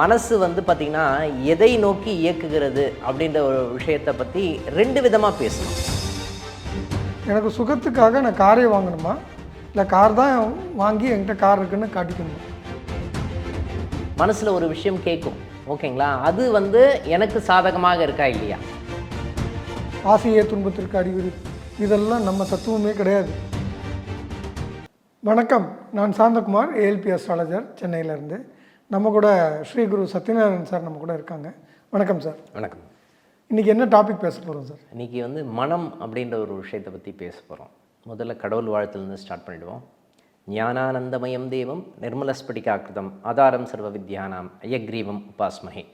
மனசு வந்து பார்த்திங்கன்னா எதை நோக்கி இயக்குகிறது அப்படின்ற ஒரு விஷயத்தை பற்றி ரெண்டு விதமாக பேசணும். எனக்கு சுகத்துக்காக நான் காரே வாங்கணுமா? இல்லை கார் தான் வாங்கி என்கிட்ட கார் இருக்குன்னு காட்டிக்கணுமா? மனசில் ஒரு விஷயம் கேட்கும் ஓகேங்களா? அது வந்து எனக்கு சாதகமாக இருக்கா இல்லையா? ஆசையே துன்பத்திற்கு அறிகுறி இதெல்லாம் நம்ம தத்துவமே கிடையாது. வணக்கம். நான் சாந்தகுமார் ஏஎல்பி அஸ்ட்ராலஜர் சென்னையிலேருந்து. நம்ம கூட ஸ்ரீ குரு சத்யநாராயணன் சார் நம்ம கூட இருக்காங்க. வணக்கம் சார். வணக்கம். இன்றைக்கி என்ன டாபிக் பேச போகிறோம் சார்? இன்னைக்கு வந்து மனம் அப்படின்ற ஒரு விஷயத்தை பற்றி பேச போகிறோம் முதல்ல கடவுள் வாழ்த்துலேருந்து ஸ்டார்ட் பண்ணிடுவோம். ஞானானந்தமயம் தேவம் நிர்மலஸ்படிகாக்கிருதம் ஆதாரம் சர்வ வித்யானாம் அயக்ரீவம் உபாஸ்மகே.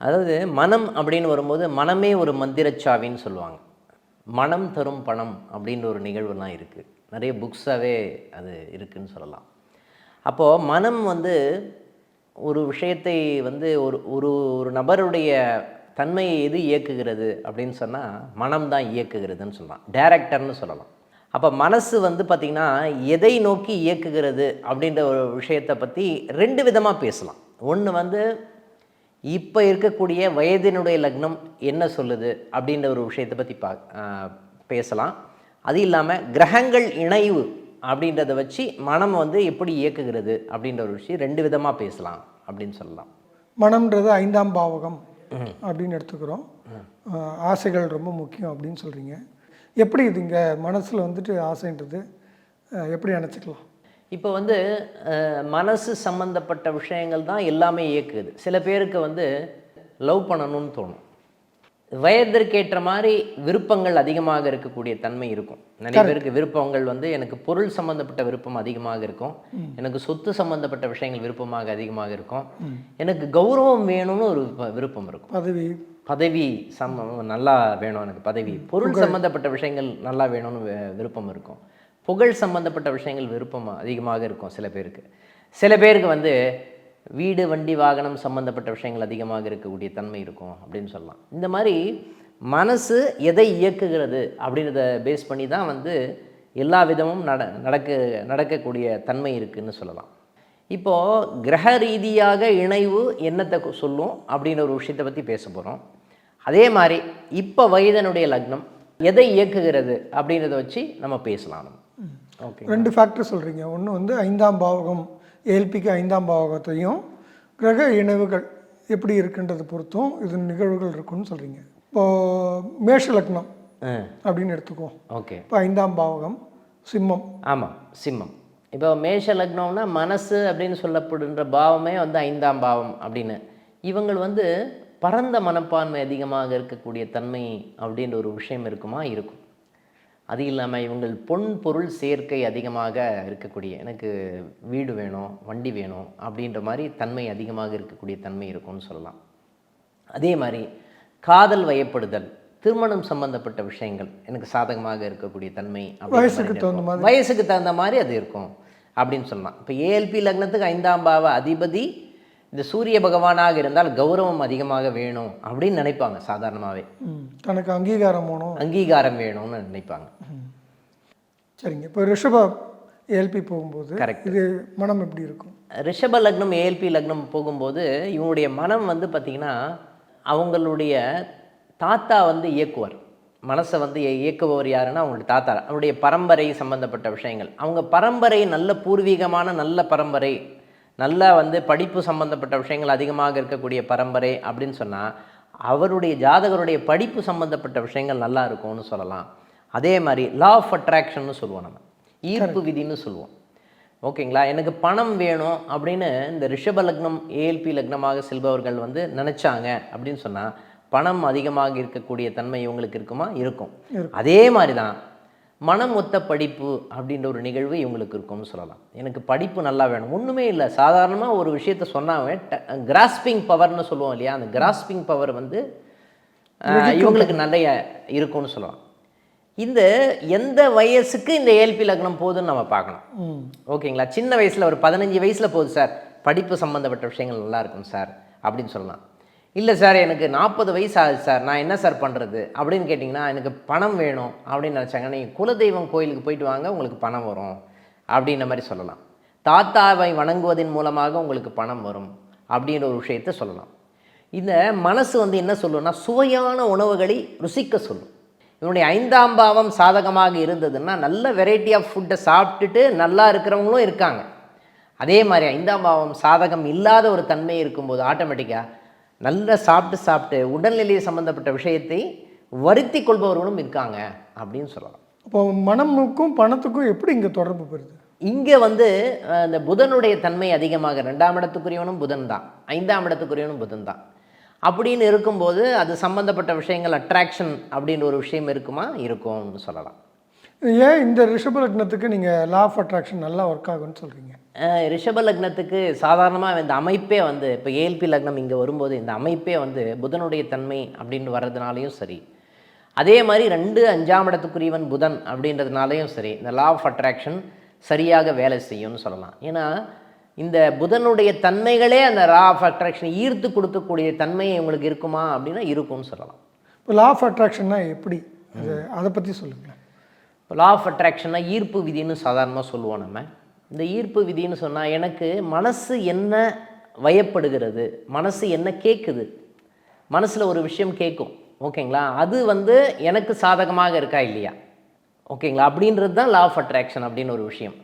அதாவது மனம் அப்படின்னு வரும்போது மனமே ஒரு மந்திரச்சாவின்னு சொல்லுவாங்க. மனம் தரும் பணம் அப்படின்ற ஒரு நிகழ்வுலாம் இருக்குது நிறைய புக்ஸாகவே அது இருக்குன்னு சொல்லலாம். அப்போது மனம் வந்து ஒரு விஷயத்தை வந்து ஒரு ஒரு ஒரு நபருடைய தன்மையை எது இயக்குகிறது அப்படின்னு சொன்னால் மனம் தான் இயக்குகிறதுன்னு சொல்லலாம். டைரக்டர்னு சொல்லலாம். அப்போ மனசு வந்து பார்த்திங்கன்னா எதை நோக்கி இயக்குகிறது அப்படின்ற ஒரு விஷயத்தை பற்றி ரெண்டு விதமாக பேசலாம். ஒன்று வந்து இப்போ இருக்கக்கூடிய வயதினுடைய லக்னம் என்ன சொல்லுது அப்படின்ற ஒரு விஷயத்தை பற்றி பா பேசலாம். அது இல்லாமல் கிரகங்கள் இணைவு அப்படின்றத வச்சு மனம் வந்து எப்படி இயக்குகிறது அப்படின்ற ஒரு விஷயம் ரெண்டு விதமாக பேசலாம் அப்படின்னு சொல்லலாம். மனம்ன்றது ஐந்தாம் பாவகம் அப்படின்னு எடுத்துக்கிறோம். ஆசைகள் ரொம்ப முக்கியம் அப்படின்னு சொல்கிறீங்க எப்படி இது இங்கே மனசில் வந்துட்டு ஆசைன்றது எப்படி நினச்சிக்கலாம் இப்போ வந்து மனசு சம்பந்தப்பட்ட விஷயங்கள் தான் எல்லாமே இயக்குது. சில பேருக்கு வந்து லவ் பண்ணணும்னு தோணும். வயதிற்கேற்ற மாதிரி விருப்பங்கள் அதிகமாக இருக்கக்கூடிய தன்மை இருக்கும். நிறைய பேருக்கு விருப்பங்கள் வந்து எனக்கு பொருள் சம்பந்தப்பட்ட விருப்பம் அதிகமாக இருக்கும். எனக்கு சொத்து சம்பந்தப்பட்ட விஷயங்கள் விருப்பமாக அதிகமாக இருக்கும். எனக்கு கௌரவம் வேணும்னு ஒரு விருப்ப- விருப்பம் இருக்கும். பதவி. பதவி சம்ம நல்லா வேணும் எனக்கு பதவி. பொருள் சம்பந்தப்பட்ட விஷயங்கள் நல்லா வேணும்னு விருப்பம் இருக்கும். புகழ் சம்பந்தப்பட்ட விஷயங்கள் விருப்பம் அதிகமாக இருக்கும் சில பேருக்கு. சில பேருக்கு வந்து வீடு வண்டி வாகனம் சம்பந்தப்பட்ட விஷயங்கள் அதிகமாக இருக்கக்கூடிய தன்மை இருக்கும் அப்படின்னு சொல்லலாம். இந்த மாதிரி மனசு எதை இயக்குகிறது அப்படின்றத பேஸ் பண்ணி தான் வந்து எல்லா விதமும் நட நடக்க நடக்கக்கூடிய தன்மை இருக்குன்னு சொல்லலாம். இப்போது கிரக ரீதியாக இணைவு என்னத்தை சொல்லும் அப்படின்னு ஒரு விஷயத்தை பற்றி பேச போகிறோம் அதே மாதிரி இப்போ வயதனுடைய லக்னம் எதை இயக்குகிறது அப்படின்றத வச்சு நம்ம பேசலாம். ஓகே ரெண்டு ஃபேக்டர் சொல்கிறீங்க ஒன்று வந்து ஐந்தாம் பாவகம் ஏஎல்பிக்கு ஐந்தாம் பாவகத்தையும் கிரக இணைவுகள் எப்படி இருக்குன்றதை பொறுத்தும் இது நிகழ்வுகள் இருக்குன்னு சொல்கிறீங்க இப்போது மேஷ லக்னம் அப்படின்னு எடுத்துக்குவோம் ஓகே. இப்போ ஐந்தாம் பாவகம் சிம்மம். ஆமாம் சிம்மம். இப்போ மேஷ லக்னம்னா மனசு அப்படின்னு சொல்லப்படுகின்ற பாவமே வந்து ஐந்தாம் பாவம் அப்படின்னு. இவங்கள் வந்து பரந்த மனப்பான்மை அதிகமாக இருக்கக்கூடிய தன்மை அப்படின்ற ஒரு விஷயம் இருக்குமா? இருக்கும். அது இல்லாமல் இவங்கள் பொன் பொருள் சேர்க்கை அதிகமாக இருக்கக்கூடிய எனக்கு வீடு வேணும் வண்டி வேணும் அப்படின்ற மாதிரி தன்மை அதிகமாக இருக்கக்கூடிய தன்மை இருக்கும்னு சொல்லலாம். அதே மாதிரி காதல் வயப்படுதல் திருமணம் சம்பந்தப்பட்ட விஷயங்கள் எனக்கு சாதகமாக இருக்கக்கூடிய தன்மை வயசுக்கு மாதிரி தகுந்த இருக்கும். வயசுக்கு தகுந்த மாதிரி அது இருக்கும் அப்படின்னு சொல்லலாம். இப்போ ஏஎல்பி லக்னத்துக்கு ஐந்தாம் பாவ அதிபதி இந்த சூரிய பகவானாக இருந்தால் கௌரவம் அதிகமாக வேணும் அப்படின்னு நினைப்பாங்க சாதாரணமாகவே தனக்கு அங்கீகாரம் வேணும். அங்கீகாரம் வேணும்னு நினைப்பாங்க. சரிங்க இப்போ ரிஷப ஏஎல்பி போகும்போது Correct. இது மனம் எப்படி இருக்கும்? ரிஷப லக்னம் ஏஎல்பி லக்னம் போகும்போது இவங்களுடைய மனம் வந்து பார்த்திங்கன்னா அவங்களுடைய தாத்தா வந்து இயக்குவார். மனசை வந்து இய- இயக்குபவர் யாருன்னா அவங்களுடைய தாத்தா. அவருடைய பரம்பரை சம்பந்தப்பட்ட விஷயங்கள். அவங்க பரம்பரை நல்ல பூர்வீகமான நல்ல பரம்பரை. நல்ல வந்து படிப்பு சம்பந்தப்பட்ட விஷயங்கள் அதிகமாக இருக்கக்கூடிய பரம்பரை அப்படின்னு சொன்னால் அவருடைய ஜாதகருடைய படிப்பு சம்பந்தப்பட்ட விஷயங்கள் நல்லா இருக்கும்னு சொல்லலாம். அதே மாதிரி லா ஆஃப் அட்ராக்ஷன்னு சொல்லுவோம் நம்ம. ஈர்ப்பு விதின்னு சொல்லுவோம். ஓகேங்களா? எனக்கு பணம் வேணும் அப்படின்னு இந்த ரிஷப லக்னம் ஏஎல்பி லக்னமாக செல்பவர்கள் வந்து நினச்சாங்க அப்படின்னு சொன்னால் பணம் அதிகமாக இருக்கக்கூடிய தன்மை இவங்களுக்கு இருக்குமா? இருக்கும். அதே மாதிரி தான் மனம் ஒத்த படிப்பு அப்படின்ற ஒரு நிகழ்வு இவங்களுக்கு இருக்கும்னு சொல்லலாம். எனக்கு படிப்பு நல்லா வேணும். ஒன்றுமே இல்லை. சாதாரணமாக ஒரு விஷயத்த சொன்னாவே கிராஸ்பிங் பவர்னு சொல்லுவோம் இல்லையா? அந்த கிராஸ்பிங் பவர் வந்து இவங்களுக்கு நிறைய இருக்கும்னு சொல்லலாம். இந்த எந்த வயசுக்கு இந்த ஏல்பி லக்னம் போகுதுன்னு நம்ம பார்க்கணும். ஓகேங்களா? சின்ன வயசில் ஒரு பதினஞ்சு வயசில் போகுது சார். படிப்பு சம்மந்தப்பட்ட விஷயங்கள் நல்லா இருக்கும் சார். அப்படின்னு சொல்லலாம். இல்லை சார் எனக்கு நாற்பது வயசு ஆகுது சார். நான் என்ன சார் பண்ணுறது அப்படின்னு கேட்டிங்கன்னா எனக்கு பணம் வேணும். அப்படின்னு நினச்சாங்க நீங்கள் குலதெய்வம் கோயிலுக்கு போயிட்டு வாங்க உங்களுக்கு பணம் வரும். அப்படின்ற மாதிரி சொல்லலாம். தாத்தாவை வணங்குவதன் மூலமாக உங்களுக்கு பணம் வரும். அப்படின்ற ஒரு விஷயத்த சொல்லலாம். இந்த மனசு வந்து என்ன சொல்லும்னா சுவையான உணவுகளை ருசிக்க சொல்லும். இவனுடைய ஐந்தாம் பாவம் சாதகமாக இருந்ததுன்னா நல்ல வெரைட்டி ஆஃப் ஃபுட்டை சாப்பிட்டுட்டு நல்லா இருக்கிறவங்களும் இருக்காங்க. அதே மாதிரி ஐந்தாம் பாவம் சாதகம் இல்லாத ஒரு தன்மை இருக்கும்போது ஆட்டோமேட்டிக்காக நல்லா சாப்பிட்டு சாப்பிட்டு உடல்நிலை சம்மந்தப்பட்ட விஷயத்தை வருத்தி கொள்பவர்களும் இருக்காங்க அப்படின்னு சொல்லலாம். அப்போ மனமுக்கும் பணத்துக்கும் எப்படி இங்கே தொடர்பு பெறுது இங்கே வந்து அஹ், இந்த புதனுடைய தன்மை அதிகமாக ரெண்டாம் இடத்துக்குரியவனும் புதன் தான் ஐந்தாம் இடத்துக்குரியவனும் புதன் தான். அப்படின்னு இருக்கும்போது அது சம்மந்தப்பட்ட விஷயங்கள் அட்ராக்ஷன் அப்படின்ற ஒரு விஷயம் இருக்குமா? இருக்கும்னு சொல்லலாம். ஏன் இந்த ரிஷப லக்னத்துக்கு நீங்கள் லா ஆஃப் அட்ராக்ஷன் நல்லா ஒர்க் ஆகும்னு சொல்கிறீங்க ரிஷப லக்னத்துக்கு சாதாரணமாக இந்த அமைப்பே வந்து இப்போ ஏஎல்பி லக்னம் இங்கே வரும்போது இந்த அமைப்பே வந்து புதனுடைய தன்மை அப்படின்னு வர்றதுனாலையும் சரி. அதே மாதிரி ரெண்டு அஞ்சாம் இடத்துக்குரியவன் புதன் அப்படின்றதுனாலையும் சரி இந்த லா ஆஃப் அட்ராக்ஷன் சரியாக வேலை செய்யும்னு சொல்லலாம். ஏன்னா இந்த புதனுடைய தன்மைகளே அந்த லா ஆஃப் அட்ராக்ஷன் ஈர்த்து கொடுக்கக்கூடிய தன்மை உங்களுக்கு இருக்குமா அப்படின்னா இருக்கும்னு சொல்லலாம். இப்போ லா ஆஃப் அட்ராக்ஷன்னா எப்படி? அது அதை பற்றி சொல்லுங்களேன். இப்போ லா ஆஃப் அட்ராக்ஷன்னா ஈர்ப்பு விதின்னு சாதாரணமாக சொல்லுவோம் நம்ம. இந்த ஈர்ப்பு விதின்னு சொன்னால் எனக்கு மனசு என்ன வயப்படுகிறது? மனசு என்ன கேட்குது மனசில் ஒரு விஷயம் கேட்கும் ஓகேங்களா? அது வந்து எனக்கு சாதகமாக இருக்கா இல்லையா? ஓகேங்களா? அப்படின்றது தான் லா ஆஃப் அட்ராக்ஷன் அப்படின்னு ஒரு விஷயம்.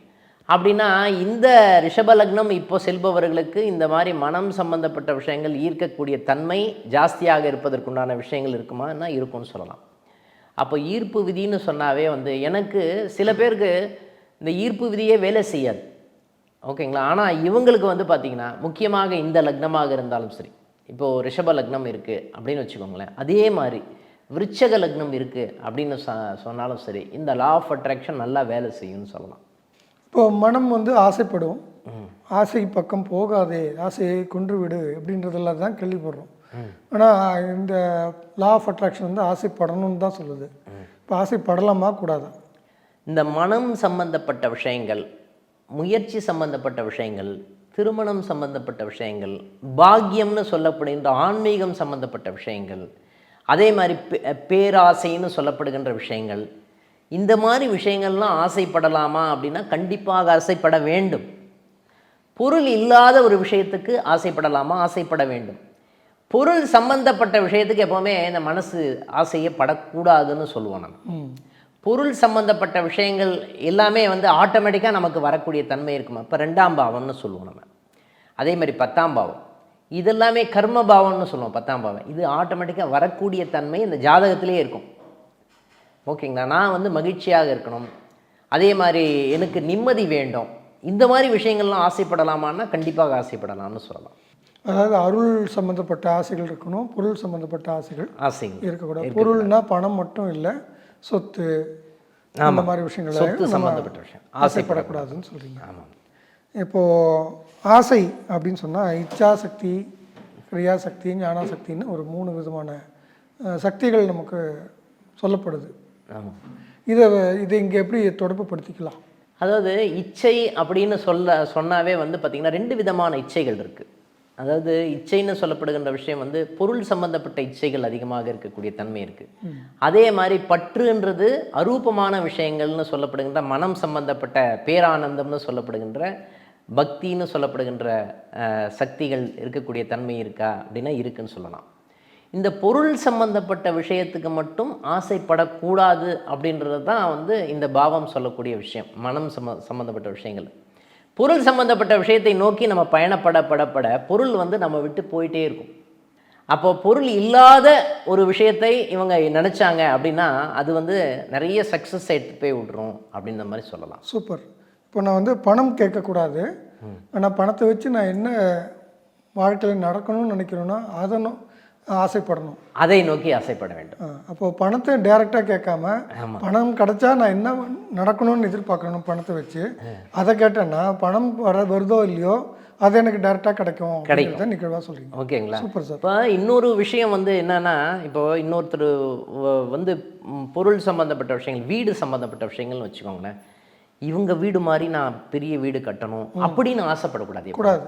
அப்படின்னா இந்த ரிஷபலக்னம் இப்போ செல்பவர்களுக்கு இந்த மாதிரி மனம் சம்பந்தப்பட்ட விஷயங்கள் ஈர்க்கக்கூடிய தன்மை ஜாஸ்தியாக இருப்பதற்குண்டான விஷயங்கள் இருக்குமான்னா இருக்கும்னு சொல்லலாம். அப்போ ஈர்ப்பு விதின்னு சொன்னாவே வந்து எனக்கு சில பேருக்கு இந்த ஈர்ப்பு விதியே வேலை செய்யாது. ஓகேங்களா? ஆனால் இவங்களுக்கு வந்து பார்த்திங்கன்னா முக்கியமாக இந்த லக்னமாக இருந்தாலும் சரி இப்போது ரிஷப லக்னம் இருக்குது அப்படின்னு வச்சுக்கோங்களேன் அதே மாதிரி விருச்சக லக்னம் இருக்குது அப்படின்னு சொ சொன்னாலும் சரி இந்த லா ஆஃப் அட்ராக்ஷன் நல்லா வேலை செய்யும்னு சொல்லலாம். இப்போ மனம் வந்து ஆசைப்படும். ஆசை பக்கம் போகாதே ஆசையை கொன்று விடு அப்படின்றதெல்லாம் தான் கேள்விப்படுறோம். ஆனால் இந்த லா ஆஃப் அட்ராக்ஷன் வந்து ஆசைப்படணும்னு தான் சொல்லுது. இப்போ ஆசைப்படலாமா? கூடாதா? இந்த மனம் சம்பந்தப்பட்ட விஷயங்கள் முயற்சி சம்பந்தப்பட்ட விஷயங்கள் திருமணம் சம்பந்தப்பட்ட விஷயங்கள் பாக்கியம்னு சொல்லப்படுகின்ற ஆன்மீகம் சம்பந்தப்பட்ட விஷயங்கள் அதே மாதிரி பே- பேராசைன்னு சொல்லப்படுகின்ற விஷயங்கள் இந்த மாதிரி விஷயங்கள்லாம் ஆசைப்படலாமா அப்படின்னா கண்டிப்பாக ஆசைப்பட வேண்டும். பொருள் இல்லாத ஒரு விஷயத்துக்கு ஆசைப்படலாமா? ஆசைப்பட வேண்டும். பொருள் சம்பந்தப்பட்ட விஷயத்துக்கு எப்போவுமே இந்த மனசு ஆசையே படக்கூடாதுன்னு சொல்லுவோம் நம்ம. பொருள் சம்பந்தப்பட்ட விஷயங்கள் எல்லாமே வந்து ஆட்டோமேட்டிக்காக நமக்கு வரக்கூடிய தன்மை இருக்குமா? இப்போ ரெண்டாம் பாவம்னு சொல்லுவோம் நம்ம. அதே மாதிரி பத்தாம் பாவம். இதெல்லாமே கர்ம பாவம்னு சொல்லுவோம் பத்தாம் பாவம். இது ஆட்டோமேட்டிக்காக வரக்கூடிய தன்மை இந்த ஜாதகத்திலே இருக்கும். ஓகேங்களா? நான் வந்து மகிழ்ச்சியாக இருக்கணும். அதே மாதிரி எனக்கு நிம்மதி வேண்டும். இந்த மாதிரி விஷயங்கள்லாம் ஆசைப்படலாமான்னா கண்டிப்பாக ஆசைப்படலாம்னு சொல்லலாம். அதாவது அருள் சம்மந்தப்பட்ட ஆசைகள் இருக்கணும் பொருள் சம்மந்தப்பட்ட ஆசைகள் ஆசைங்க இருக்கக்கூடாது. பொருள்னா பணம் மட்டும் இல்லை சொத்து அந்த மாதிரி விஷயங்களை சொத்து நம்ம சம்பந்தப்பட்ட விஷயம். ஆசைப்படக்கூடாதுன்னு சொல்கிறீங்க ஆமாம் இப்போது ஆசை அப்படின்னு சொன்னால் இச்சாசக்தி கிரியாசக்தி ஞானாசக்தின்னு ஒரு மூணு விதமான சக்திகள் நமக்கு சொல்லப்படுது. ஆமாம் இதை இதை இங்கே எப்படி தொடர்புபடுத்திக்கலாம்? அதாவது இச்சை அப்படின்னு சொல்ல சொன்னாவே வந்து பார்த்திங்கன்னா ரெண்டு விதமான இச்சைகள் இருக்குது அதாவது இச்சைன்னு சொல்லப்படுகின்ற விஷயம் வந்து பொருள் சம்பந்தப்பட்ட இச்சைகள் அதிகமாக இருக்கக்கூடிய தன்மை இருக்குது அதே மாதிரி பற்றுன்றது அரூபமான விஷயங்கள்னு சொல்லப்படுகின்ற மனம் சம்பந்தப்பட்ட பேரானந்தம்னு சொல்லப்படுகின்ற பக்தின்னு சொல்லப்படுகின்ற சக்திகள் இருக்கக்கூடிய தன்மை இருக்கா அப்படின்னா இருக்குன்னு சொல்லலாம். இந்த பொருள் சம்பந்தப்பட்ட விஷயத்துக்கு மட்டும் ஆசைப்படக்கூடாது அப்படின்றது தான் வந்து இந்த பாவம் சொல்லக்கூடிய விஷயம் மனம் சம்ம சம்மந்தப்பட்ட விஷயங்கள். பொருள் சம்பந்தப்பட்ட விஷயத்தை நோக்கி நம்ம பயணப்பட படப்பட பொருள் வந்து நம்ம விட்டு போயிட்டே இருக்கும். அப்போ பொருள் இல்லாத ஒரு விஷயத்தை இவங்க நினச்சாங்க அப்படின்னா அது வந்து நிறைய சக்ஸஸ் எடுத்து போய் விட்ரும் அப்படின்ற மாதிரி சொல்லலாம். சூப்பர். இப்போ நான் வந்து பணம் கேட்கக்கூடாது. ஆனால் பணத்தை வச்சு நான் என்ன வாழ்க்கையில் நடக்கணும்னு நினைக்கிறேனோ அதை ஆசைப்படணும். அதை நோக்கி ஆசைப்பட வேண்டும். ஆ, அப்போ பணத்தை டைரெக்டாக கேட்காம. பணம் கிடைச்சா நான் என்ன நடக்கணும்னு எதிர்பார்க்கணும் பணத்தை வச்சு. அதை கேட்டேன்னா பணம் வர வருதோ இல்லையோ அது எனக்கு டைரெக்டாக கிடைக்கும் அப்படிங்கிறத நிகழ்வாக சொல்கிறீங்க ஓகேங்களா? Super sir. இப்போ இன்னொரு விஷயம் வந்து என்னன்னா இப்போ இன்னொருத்தர் வந்து பொருள் சம்பந்தப்பட்ட விஷயங்கள் வீடு சம்பந்தப்பட்ட விஷயங்கள்னு வச்சுக்கோங்களேன். இவங்க வீடு மாதிரி நான் பெரிய வீடு கட்டணும் அப்படின்னு ஆசைப்படக்கூடாது. கூடாது.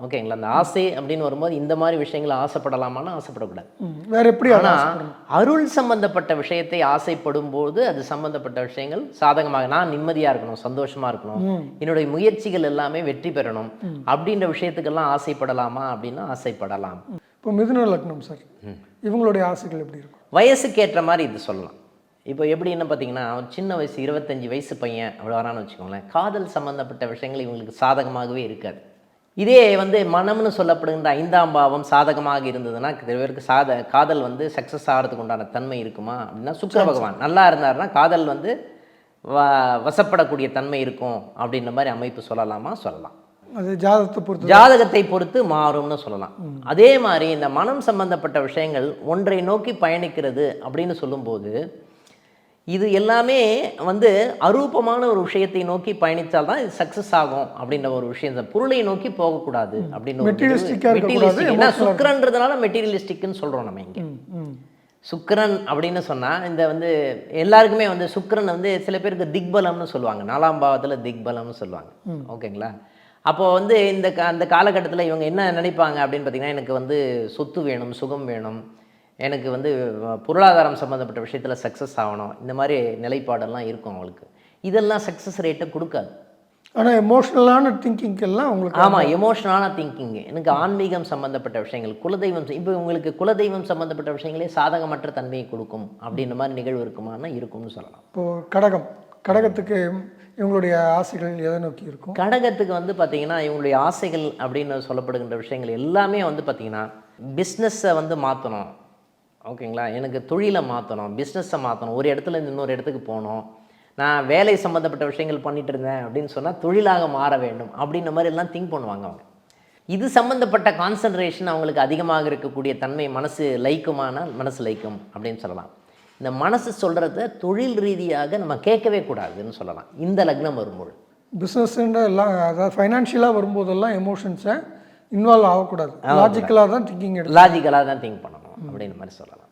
ஓகேங்களா? அந்த ஆசை அப்படின்னு வரும்போது இந்த மாதிரி விஷயங்களை ஆசைப்படலாமான்னு ஆசைப்படக்கூடாது. வேற எப்படி ஆனா அதான் அருள் சம்பந்தப்பட்ட விஷயத்தை ஆசைப்படும் போது அது சம்பந்தப்பட்ட விஷயங்கள் சாதகமாக நான் நிம்மதியா இருக்கணும் சந்தோஷமா இருக்கணும். என்னுடைய முயற்சிகள் எல்லாமே வெற்றி பெறணும். அப்படின்ற விஷயத்துக்கெல்லாம் ஆசைப்படலாமா அப்படின்னா ஆசைப்படலாம். இப்போ மிதுன லக்னம் சார் இவங்களுடைய ஆசைகள் எப்படி இருக்கும்? வயசுக்கு ஏற்ற மாதிரி இது சொல்லலாம். இப்போ எப்படின்னு பார்த்தீங்கன்னா ஒரு சின்ன வயசு இருபத்தஞ்சி வயசு பையன் அவ்வளோ வரான்னு வச்சுக்கோங்களேன். காதல் சம்பந்தப்பட்ட விஷயங்கள் இவங்களுக்கு சாதகமாகவே இருக்காது. இதே வந்து மனம்னு சொல்லப்படுகின்ற ஐந்தாம் பாவம் சாதகமாக இருந்ததுன்னா பேருக்கு சாத காதல் வந்து சக்ஸஸ் ஆகிறதுக்கு உண்டான தன்மை இருக்குமா அப்படின்னா சுக்கிர பகவான். நல்லா இருந்தாருன்னா காதல் வந்து வ வசப்படக்கூடிய தன்மை இருக்கும் அப்படின்ற மாதிரி அமைப்பு சொல்லலாமா? சொல்லலாம். அது ஜாதகத்தை பொறுத்து ஜாதகத்தை பொறுத்து மாறும்னு சொல்லலாம். அதே மாதிரி இந்த மனம் சம்பந்தப்பட்ட விஷயங்கள் ஒன்றை நோக்கி பயணிக்கிறது அப்படின்னு சொல்லும்போது இது எல்லாமே வந்து அரூபமான ஒரு விஷயத்தை நோக்கி பயணித்தால் தான் இது சக்ஸஸ் ஆகும் அப்படின்ற ஒரு விஷயம். தான். பொருளை நோக்கி போகக்கூடாது அப்படின்னு ஆ சுக்கிரன்றதுனால மெட்டீரியலிஸ்டிக்னு சொல்கிறோம் நம்ம இங்கே. சுக்கிரன் அப்படின்னு சொன்னால் இந்த வந்து எல்லாருக்குமே வந்து சுக்கிரன் வந்து சில பேருக்கு திக்பலம்னு சொல்லுவாங்க. நாலாம் பாவத்தில் திக்பலம்னு சொல்லுவாங்க. ஓகேங்களா? அப்போ வந்து இந்த அந்த காலகட்டத்தில் இவங்க என்ன நினைப்பாங்க அப்படின்னு பார்த்தீங்கன்னா எனக்கு வந்து சொத்து வேணும் சுகம் வேணும். எனக்கு வந்து பொருளாதாரம் சம்மந்தப்பட்ட விஷயத்தில் சக்ஸஸ் ஆகணும். இந்த மாதிரி நிலைப்பாடெல்லாம் இருக்கும் அவங்களுக்கு. இதெல்லாம் சக்ஸஸ் ரேட்டை கொடுக்காது. ஆனா எமோஷ்னலான திங்கிங்கெல்லாம் உங்களுக்கு ஆமாம் எமோஷனலான திங்கிங் எனக்கு ஆன்மீகம் சம்மந்தப்பட்ட விஷயங்கள் குலதெய்வம் இப்போ உங்களுக்கு குலதெய்வம் சம்மந்தப்பட்ட விஷயங்களே சாதகமற்ற தன்மையை கொடுக்கும் அப்படின்ற மாதிரி நிகழ்வு இருக்குமானா இருக்கும்னு சொல்லலாம். இப்போ கடகம். கடகத்துக்கு இவங்களுடைய ஆசைகள் எதை நோக்கி இருக்கும்? கடகத்துக்கு வந்து பார்த்தீங்கன்னா இவங்களுடைய ஆசைகள் அப்படின்னு சொல்லப்படுகின்ற விஷயங்கள் எல்லாமே வந்து பார்த்தீங்கன்னா பிஸ்னஸை வந்து மாற்றணும் ஓகேங்களா? எனக்கு தொழிலை மாற்றணும் பிஸ்னஸை மாற்றணும் ஒரு இடத்துல இருந்து இன்னொரு இடத்துக்கு போகணும். நான் வேலை சம்மந்தப்பட்ட விஷயங்கள் பண்ணிட்டு இருந்தேன் அப்படின்னு சொன்னால் தொழிலாக மாற வேண்டும் அப்படின்ற மாதிரி எல்லாம் திங்க் பண்ணுவாங்க அவங்க. இது சம்மந்தப்பட்ட கான்சன்ட்ரேஷன் அவங்களுக்கு அதிகமாக இருக்கக்கூடிய தன்மை மனசு லைக்குமானால் மனசு லைக்கும் அப்படின்னு சொல்லலாம். இந்த மனசு சொல்கிறத தொழில் ரீதியாக நம்ம கேட்கவே கூடாதுன்னு சொல்லலாம். இந்த லக்னம் வரும்போது பிஸ்னஸ்ன்ற எல்லாம் அதாவது ஃபைனான்ஷியலாக வரும்போதெல்லாம் எமோஷன்ஸை இன்வால்வ் ஆகக்கூடாது. லாஜிக்கலாக தான் திங்கிங் லாஜிக்கலாக தான் திங்க் பண்ணணும். അവിടെയാണ് മനസ്സുള്ളതാണ്